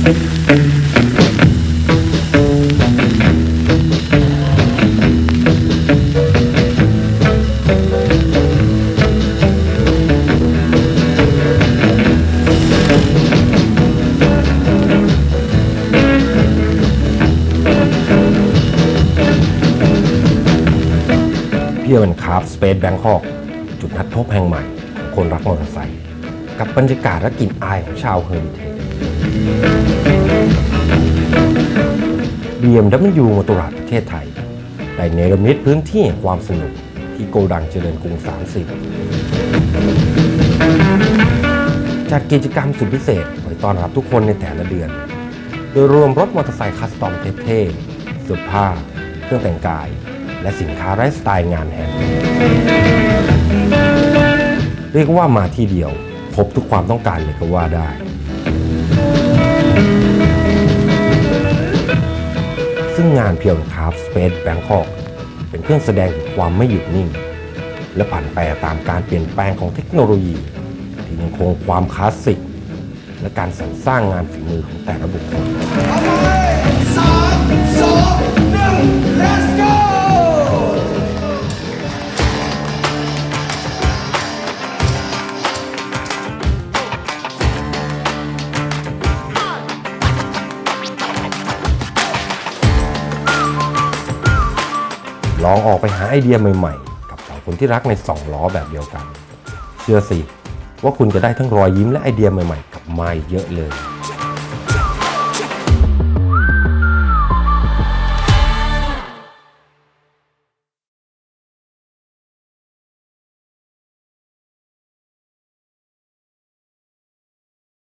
เพียวเป็นคาร์ฟสเปซแบงคอกจุดนัดพบแห่งใหม่ของคนรักมอเตอร์ไซค์กับบรรยากาศและกลิ่นอายของชาวเฮอริเทจ BMW มอเตอร์ราดประเทศไทย ได้เนรมิตพื้นที่แห่งความสนุก ที่โกดังเจริญกรุง 30 จัดกิจกรรมสุดพิเศษไว้ต้อนรับทุกคนในแต่ละเดือน โดยรวมรถมอเตอร์ไซค์คัสตอมเท่ๆเสื้อผ้า เครื่องแต่งกาย และสินค้าไลฟ์สไตล์งานแฮนด์เรียกว่ามาที่เดียว พบทุกความต้องการเลยก็ว่าได้ ซึ่งงานเพียวคาร์ฟสเปซแบงคอกเป็นเครื่องแสดงถึงความไม่หยุดนิ่ง และผันแปรตามการเปลี่ยนแปลงของเทคโนโลยี ที่ยังคงความคลาสสิก และการสรรสร้างงานฝีมือของแต่ละบุคคล ลองออกไปหาไอเดียใหม่ๆ กับสาวคนที่รักในสองล้อแบบเดียวกัน เชื่อสิว่าคุณจะได้ทั้งรอยยิ้มและไอเดียใหม่ๆกลับมาเยอะเลย